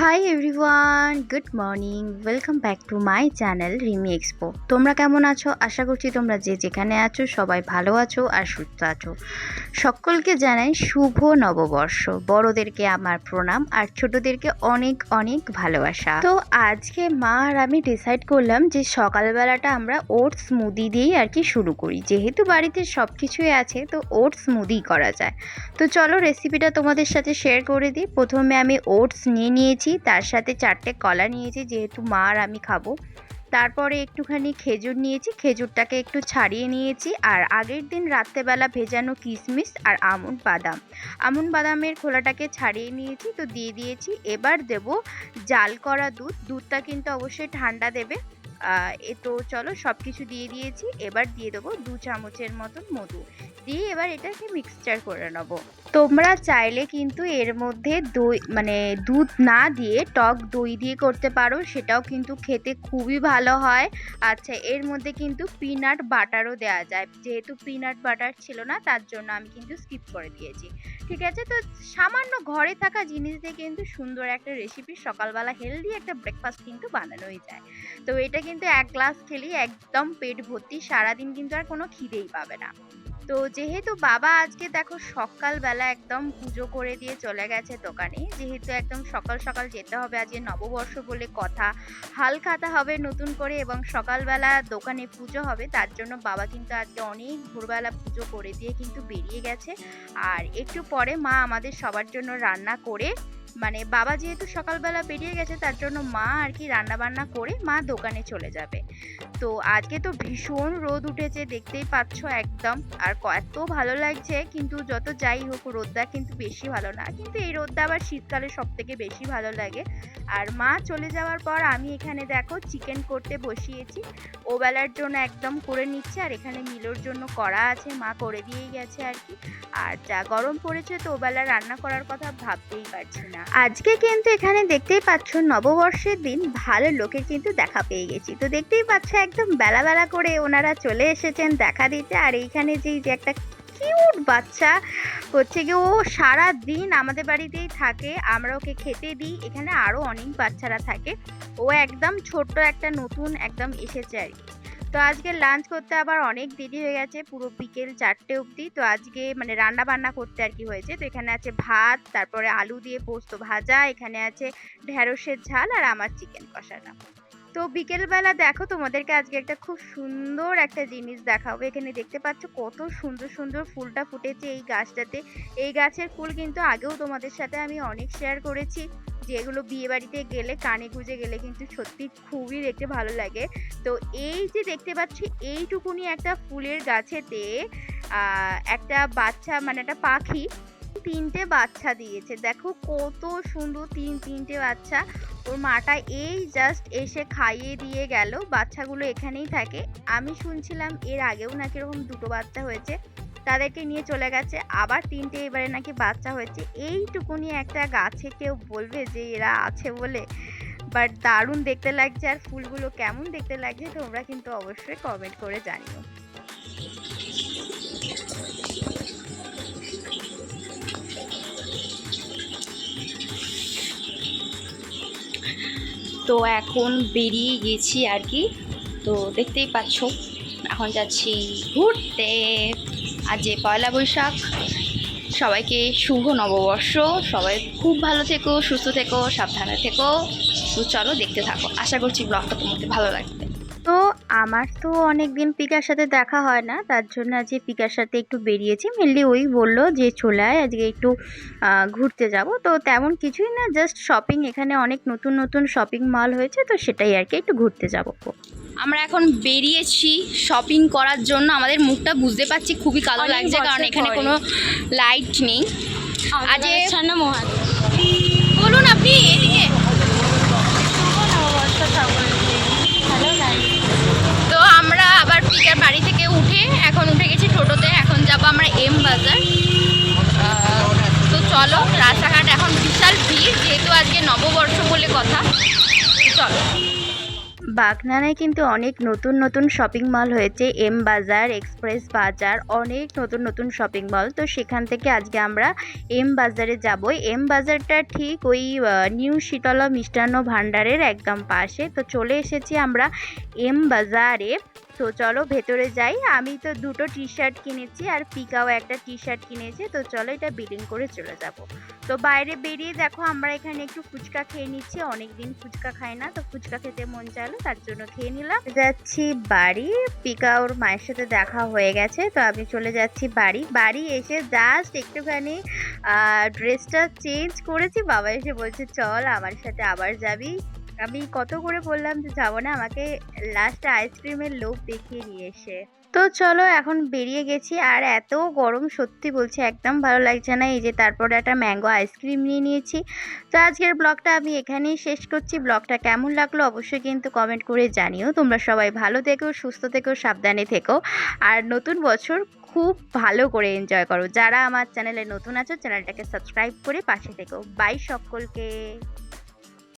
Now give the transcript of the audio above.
Hi everyone good morning welcome back to my channel Rimi expo তোমরা কেমন আছো? আশা করছি তোমরা যে যেখানে আছো সবাই ভালো আছো আর সুস্থ আছো। সকলকে জানাই শুভ নববর্ষ। বড়দেরকে আমার প্রণাম আর ছোটদেরকে অনেক অনেক ভালোবাসা। তো আজকে মা আর আমি ডিসাইড করলাম যে সকালবেলাটা আমরা ওটস মুদি দিয়েই আর কি শুরু করি। যেহেতু বাড়িতে সব কিছুই আছে, তো ওটস মুদি করা যায়। তো চলো রেসিপিটা তোমাদের সাথে শেয়ার করে দিই। প্রথমে আমি ওটস নিয়ে নিয়েছি। তার সাথে চারটে কলা নিয়েছি, যেহেতু মা আর আমি খাব। তারপরে একটুখানি খেজুর নিয়েছি, খেজুরটাকে একটু ছাড়িয়ে নিয়েছি, আর আগের দিন রাত্রেবেলা ভেজানো কিশমিশ আর আমন্ড বাদাম। আমন্ড বাদামের খোলাটাকে ছাড়িয়ে নিয়েছি, তো দিয়ে দিয়েছি। এবার দেব জাল করা দুধ। দুধটা কিন্তু অবশ্যই ঠান্ডা দেবে। এ তো চলো সব কিছু দিয়ে দিয়েছি। এবার দিয়ে দেবো দু চামচের মতন মধু। দিয়ে এবার এটাকে মিক্সচার করে নেব। তোমরা চাইলে কিন্তু এর মধ্যে দই মানে দুধ না দিয়ে, টক দই দিয়ে করতে পারো, সেটাও কিন্তু খেতে খুবই ভালো হয়। আচ্ছা এর মধ্যে কিন্তু পিনাট বাটারও দেওয়া যায়। যেহেতু পিনাট বাটার ছিল না, তার জন্য আমি কিন্তু স্কিপ করে দিয়েছি। ঠিক আছে? তো সামান্য ঘরে থাকা জিনিস দিয়ে কিন্তু সুন্দর একটা রেসিপি সকালবেলা হেলদি একটা ব্রেকফাস্ট কিন্তু বানানোই যায়। তো এটা কিন্তু এক গ্লাস খেলেই একদম পেট ভর্তি, সারাদিন কিন্তু আর কোনো খিদেই পাবে না। তো যেহেতু বাবা আজকে দেখো সকালবেলা একদম পুজো করে দিয়ে চলে গেছে দোকানে, যেহেতু একদম সকাল সকাল যেতে হবে, আজকে নববর্ষ বলে কথা। হাল খাতা হবে নতুন করে এবং সকালবেলা দোকানে পুজো হবে, তার জন্য বাবা কিন্তু আজকে অনেক ভোরবেলা পুজো করে দিয়ে কিন্তু বেরিয়ে গেছে। আর একটু পরে মা আমাদের সবার জন্য রান্না করে মানে বাবা যেহেতু সকালবেলা বেরিয়ে গেছে, তার জন্য মা আর কি রান্না বান্না করে মা দোকানে চলে যাবে। তো আজকে তো ভীষণ রোদ উঠেছে, দেখতেই পাচ্ছ একদম। আর এত ভালো লাগছে, কিন্তু যত যাই হোক, রোদটা কিন্তু বেশি ভালো না। কিন্তু এই রোদটা আবার শীতকালে সব থেকে বেশি ভালো লাগে। আর মা চলে যাওয়ার পর আমি এখানে দেখো চিকেন করতে বসিয়েছি। ও বেলার জন্য একদম করে নিচ্ছে, আর এখানে মিলোর জন্য করা আছে, মা করে দিয়েই গেছে আর কি। আর যা গরম পড়েছে, তো ওবেলা রান্না করার কথা ভাবতেই পারছি না। আজকে কিন্তু এখানে দেখতেই পাচ্ছ নববর্ষের দিন ভালো লোকের কিন্তু দেখা পেয়ে গেছি। তো দেখতেই পাচ্ছ একদম বেলা বেলা করে ওনারা চলে এসেছেন দেখা দিতে। আর এইখানে যেই যে একটা কিউট বাচ্চা হচ্ছে কি ও সারা দিন আমাদের বাড়িতেই থাকে, আমরা ওকে খেতে দিই। এখানে আরও অনেক বাচ্চারা থাকে। ও একদম ছোট্ট একটা নতুন একদম এসেছে আর কি। তো আজকে লাঞ্চ করতে আবার অনেক দেরি হয়ে গেছে, পুরো বিকেল চারটে অবধি। তো আজকে মানে রান্না বান্না করতে আর কি হয়েছে। তো এখানে আছে ভাত, তারপরে আলু দিয়ে পোস্ত ভাজা, এখানে আছে ঢেঁড়সের ঝাল আর আমার চিকেন কষাটা তো বিকেলবেলা দেখো তোমাদেরকে আজকে একটা খুব সুন্দর একটা জিনিস দেখাবো। এখানে দেখতে পাচ্ছ কত সুন্দর সুন্দর ফুলটা ফুটেছে এই গাছটাতে। এই গাছের ফুল কিন্তু আগেও তোমাদের সাথে আমি অনেক শেয়ার করেছি। যেগুলো বিয়ে বাড়িতে গেলে, কানে গুঁজে গেলে কিন্তু সত্যি খুবই দেখতে ভালো লাগে। তো এই যে দেখতে পাচ্ছি, এইটুকুনি একটা ফুলের গাছেতে একটা বাচ্চা মানে একটা পাখি তিনটে বাচ্চা দিয়েছে। দেখো কত সুন্দর তিন, তিনটে বাচ্চা। ওর মাটা এই জাস্ট এসে খাইয়ে দিয়ে গেল। বাচ্চাগুলো এখানেই থাকে। আমি শুনছিলাম এর আগেও নাকি এরকম দুটো বাচ্চা হয়েছে। তাদেরকে নিয়ে চলে গেছে। আবার তিনটে এবারে নাকি বাচ্চা হয়েছে। এইটুকুনি একটা গাছে কেউ বলবে যে এরা আছে বলে। বাট দারুণ দেখতে লাগছে আর ফুলগুলো কেমন দেখতে লাগছে তোমরা কিন্তু অবশ্যই কমেন্ট করে জানিও। তো এখন বেরিয়ে গেছি আর কি। তো দেখতেই পাচ্ছ, এখন যাচ্ছি ঘুরতে। আজ যে পয়লা বৈশাখ। সবাইকে শুভ নববর্ষ। সবাই খুব ভালো থেকো, সুস্থ থেকো, সাবধানে থেকো। তো চলো দেখতে থাকো। আশা করছি ব্লগটা তোমাদের ভালো লাগবে। তো আমার তো অনেক দিন পিকার সাথে দেখা হয় না, তার জন্য আজকে পিকার সাথে একটু বেরিয়েছি। মেনলি ওই বলল যে চলে আয় আজকে একটু ঘুরতে যাব। তো তেমন কিছুই না জাস্ট শপিং এখানে অনেক নতুন নতুন শপিং মল হয়েছে, তো সেটাই আর কি, একটু ঘুরতে যাব। আমরা এখন বেরিয়েছি শপিং করার জন্য। আমাদের মুখটা বুঝতে পারছি খুবই কালো লাগছে কারণ এখানে কোনো লাইট নেই। আজ এ- ছানা মহান বলুন আপনি এদিকে। তো আমরা আবার পিকার বাড়ি থেকে উঠে এখন উঠে গেছি টোটোতে এখন যাব আমরা এম বাজার। তো চলো রাস্তাঘাট এখন বিশাল ভিড় যেহেতু আজকে নববর্ষ বলে কথা চলো। বাগনানায় কিন্তু অনেক নতুন নতুন শপিং মল হয়েছে। এম বাজার এক্সপ্রেস বাজার অনেক নতুন নতুন শপিং মল তো সেখান থেকে আজকে আমরা এম বাজারে যাব। এম বাজারটা ঠিক ওই নিউ শীতলা মিষ্টান্ন ভাণ্ডারের একদম পাশে। তো চলে এসেছি আমরা এম বাজারে তো চলো ভেতরে যাই। আমি তো দুটো টি শার্ট কিনেছি আর পিকাও একটা টি শার্ট কিনেছি, তো চলো এটা বিলিং করে চলে যাব। তো বাইরে বেরিয়ে দেখো আমরা এখানে একটু ফুচকা খেয়ে নিচ্ছি অনেক দিন ফুচকা খাই না, তো ফুচকা খেতে মন চাইলো, তার জন্য খেয়ে নিলাম। যাচ্ছি বাড়ি পিকা ওর মায়ের সাথে দেখা হয়ে গেছে, তো আমি চলে যাচ্ছি বাড়ি। বাড়ি এসে জাস্ট একটুখানি ড্রেসটা চেঞ্জ করেছি, বাবা এসে বলছে, চল আমার সাথে আবার যাবি। আমি কত করে বললাম যে যাব না, আমাকে লাস্টে আইসক্রিমের লোভ দেখিয়ে নিয়ে এসে। তো চলো এখন বেরিয়ে গেছি, আর এত গরম সত্যি বলছি, একদম ভালো লাগছে না। এই যে তারপরে একটা ম্যাঙ্গো আইসক্রিম নিয়ে নিয়েছি। তো আজকের ব্লগটা আমি এখানেই শেষ করছি। ব্লগটা কেমন লাগল অবশ্যই কিন্তু কমেন্ট করে জানিও। তোমরা সবাই ভালো থেকো, সুস্থ থেকো, সাবধানে থেকো। আর নতুন বছর খুব ভালো করে এনজয় করো। যারা আমার চ্যানেলে নতুন আছো চ্যানেলটাকে সাবস্ক্রাইব করে পাশে থেকো। বাই সকলকে।